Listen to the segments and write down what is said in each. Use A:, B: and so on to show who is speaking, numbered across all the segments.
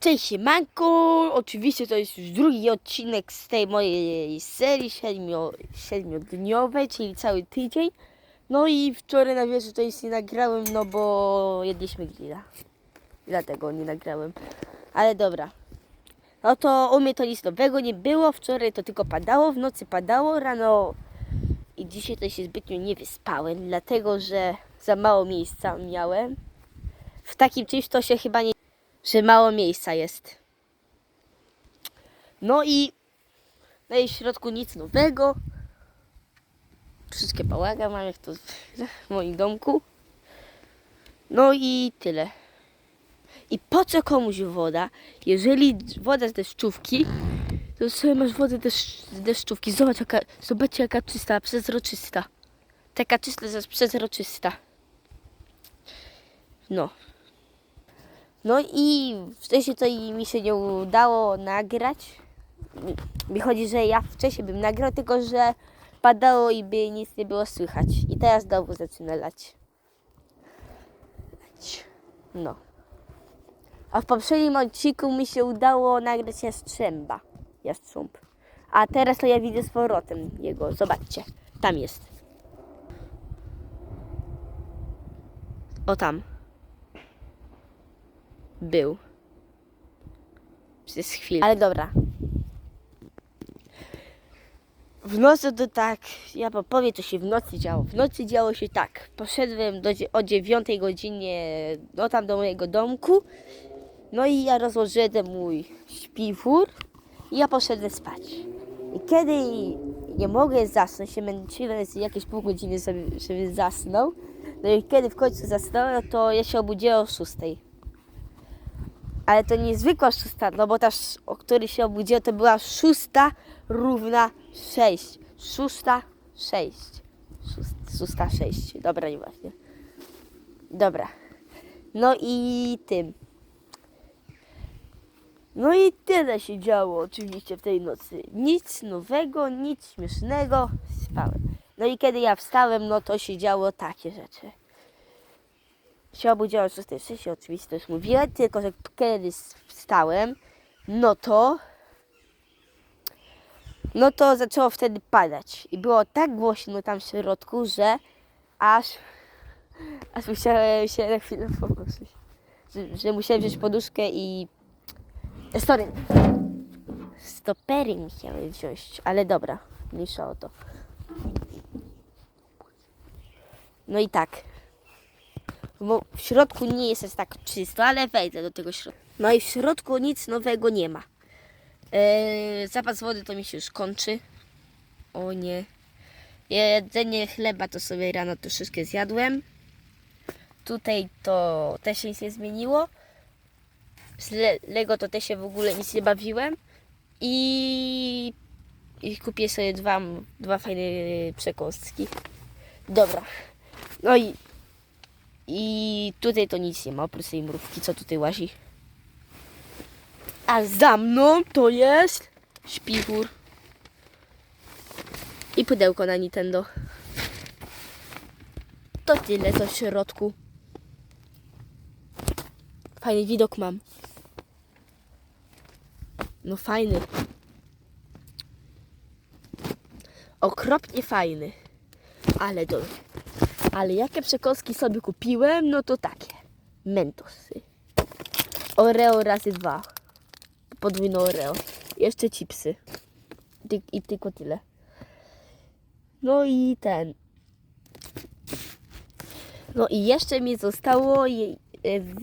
A: Cześć siemanko! Oczywiście to jest już drugi odcinek z tej mojej serii siedmiu, siedmiodniowej, czyli cały tydzień. No i wczoraj na wieży to już nie nagrałem, no bo jedliśmy grilla. Dlatego nie nagrałem. Ale dobra. No to u mnie to nic nowego nie było. Wczoraj to tylko padało, w nocy padało, rano i dzisiaj to się zbytnio nie wyspałem, dlatego że za mało miejsca miałem. W takim czymś to się chyba nie że mało miejsca jest. No i jej środku nic nowego. Wszystkie bałaga mam jak to w moim domku. No i tyle. I po co komuś woda, jeżeli woda z deszczówki, to sobie masz wodę z deszczówki. Zobacz jaka, zobaczcie jaka czysta, przezroczysta. Taka czysta, przezroczysta. No. No i wcześniej to i mi się nie udało nagrać. Mi chodzi, że ja wcześniej bym nagrał, tylko że padało i by nic nie było słychać. I teraz znowu zaczyna lać. No. A w poprzednim odcinku mi się udało nagrać jastrzęba. Jastrząb. A teraz to ja widzę z powrotem jego. Zobaczcie. Tam jest. O tam był. Przez chwilę. Ale dobra. W nocy to tak, ja powiem co się w nocy działo. W nocy działo się tak. Poszedłem do, o 9 godzinie no tam do mojego domku. No i ja rozłożyłem mój śpiwór i ja poszedłem spać. I kiedy nie mogę zasnąć, się męczyłem jakieś pół godziny, żeby, żeby zasnął. No i kiedy w końcu zasnąłem, to ja się obudziłem o 6. Ale to niezwykła szósta, no bo ta, o której się obudziłem, to była szósta równa sześć. Szósta sześć. Szóst- Szósta sześć. Dobra, nieważne. Dobra. No i tym. No i tyle się działo oczywiście w tej nocy. Nic nowego, nic śmiesznego. Spałem. No i kiedy ja wstałem, no to się działo takie rzeczy się obudziłem o 6.30, oczywiście to już mówiłem, tylko że kiedy wstałem, no to no to zaczęło wtedy padać. I było tak głośno tam w środku, że aż aż musiałem się na chwilę położyć, że, że musiałem wziąć poduszkę i sorry stopery musiałem wziąć, ale dobra, mniejsza o to. No i tak bo w środku nie jest tak czysto, ale wejdę do tego środka. No i w środku nic nowego nie ma. Eee, zapas wody to mi się już kończy. O nie. Jedzenie chleba to sobie rano troszeczkę zjadłem. Tutaj to też się nic nie zmieniło. Z Le- Lego to też się w ogóle nic nie bawiłem. I, i kupię sobie dwa, dwa fajne przekąski. Dobra. No i i tutaj to nic nie ma, oprócz tej mrówki, co tutaj łazi. A za mną to jest śpiwór. I pudełko na Nintendo. To tyle, co w środku. Fajny widok mam. No fajny. Okropnie fajny. Ale dobry. Ale jakie przekąski sobie kupiłem, no to takie. Mentosy. Oreo razy dwa. Podwójne Oreo. Jeszcze chipsy. I tylko tyle. No i ten. No i jeszcze mi zostało je- w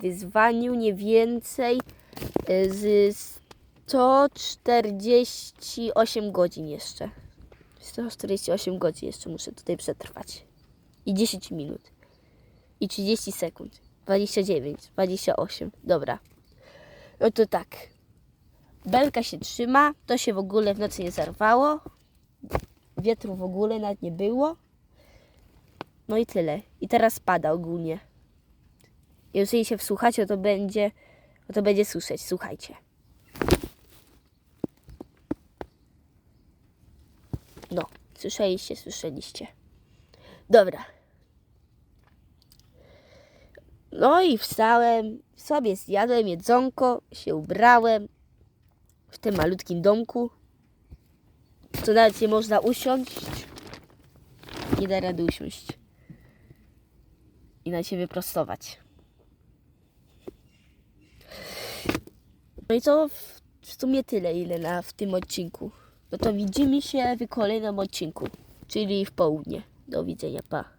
A: wyzwaniu nie więcej e, z 148 godzin jeszcze. 148 godzin jeszcze muszę tutaj przetrwać i 10 minut. I 30 sekund. 29, 28. Dobra. No to tak. Belka się trzyma. To się w ogóle w nocy nie zerwało. Wiatru w ogóle nawet nie było. No i tyle. I teraz pada ogólnie. Jeżeli się wsłuchacie, to będzie, to będzie słyszeć. Słuchajcie. No, słyszeliście, słyszeliście. Dobra. No i wstałem, sobie zjadłem jedzonko, się ubrałem w tym malutkim domku. Tu nawet nie można usiąść. Nie da rady usiąść. I na się wyprostować. No i to w, w sumie tyle, ile na, w tym odcinku. No to widzimy się w kolejnym odcinku, czyli w południe. Do widzenia, pa.